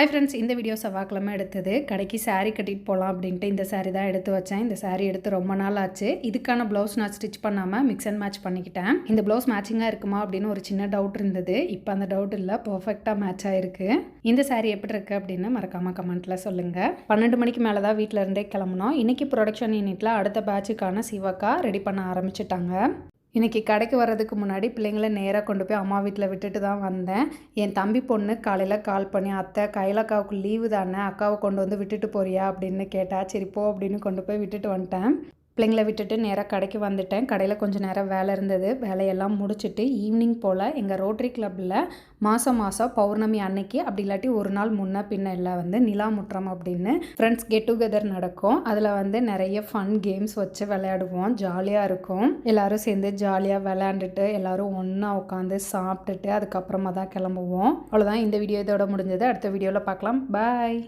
Hi friends இந்த video செவ்வாய்க்கிழமை எடுத்தது. கடைக்கு சாரீ கட்டிட்டு போகலாம் அப்படின்ட்டு இந்த சாரீ தான் எடுத்து வச்சேன். இந்த சாரீ எடுத்து ரொம்ப நாள் ஆச்சு. இதுக்கான ப்ளவுஸ் நான் ஸ்டிச் பண்ணாமல் மிக்ஸ் அண்ட் மேட்ச் பண்ணிக்கிட்டேன். இந்த ப்ளவுஸ் மேட்சிங்காக இருக்குமா அப்படின்னு ஒரு சின்ன டவுட் இருந்தது. இப்போ அந்த டவுட் இல்லை பர்ஃபெக்டாக மேட்ச் ஆயிருக்கு. இந்த சாரீ எப்படி இருக்குது அப்படின்னு மறக்காமல் கமெண்ட்டில் சொல்லுங்கள் பன்னெண்டு மணிக்கு மேலே தான் வீட்டில் இருந்தே கிளம்புனோம். இன்றைக்கி ப்ரொடக்ஷன் யூனிட்டில் அடுத்த பேட்சுக்கான சிவக்கா ரெடி பண்ண ஆரம்பிச்சிட்டாங்க. இன்றைக்கி கடைக்கு வர்றதுக்கு முன்னாடி பிள்ளைங்கள நேராக கொண்டு போய் அம்மா வீட்டில் விட்டுட்டு தான் வந்தேன். என் தம்பி பொண்ணு காலையில் கால் பண்ணி அத்தை கையில் அக்காவுக்கு லீவு தானே? அக்காவை கொண்டு வந்து விட்டுட்டு போறியா? அப்படின்னு கேட்டா சரி போ அப்படின்னு கொண்டு போய் விட்டுட்டு வந்துட்டேன். பிள்ளைங்கள விட்டுட்டு நேராக கடைக்கு வந்துட்டேன். கடையில் கொஞ்சம் நேரம் வேலை இருந்தது. வேலையெல்லாம் முடிச்சுட்டு ஈவினிங் போல் எங்கள் ரோட்டரி கிளப்பில் மாதம் மாதம் பௌர்ணமி அன்னைக்கு அப்படி இல்லாட்டி ஒரு நாள் முன்ன பின்ன இல்லை வந்து நிலா முற்றம் அப்படின்னு ஃப்ரெண்ட்ஸ் கெட் டுகெதர் நடக்கும். அதில் வந்து நிறைய ஃபன் கேம்ஸ் வச்சு விளையாடுவோம். ஜாலியாக இருக்கும். எல்லாரும் சேர்ந்து ஜாலியாக விளையாண்டுட்டு எல்லாரும் ஒன்றா உட்காந்து சாப்பிட்டுட்டு அதுக்கப்புறமா தான் கிளம்புவோம். அவ்வளோதான் இந்த வீடியோ இதோட முடிஞ்சது. அடுத்த வீடியோவில் பார்க்கலாம். பாய்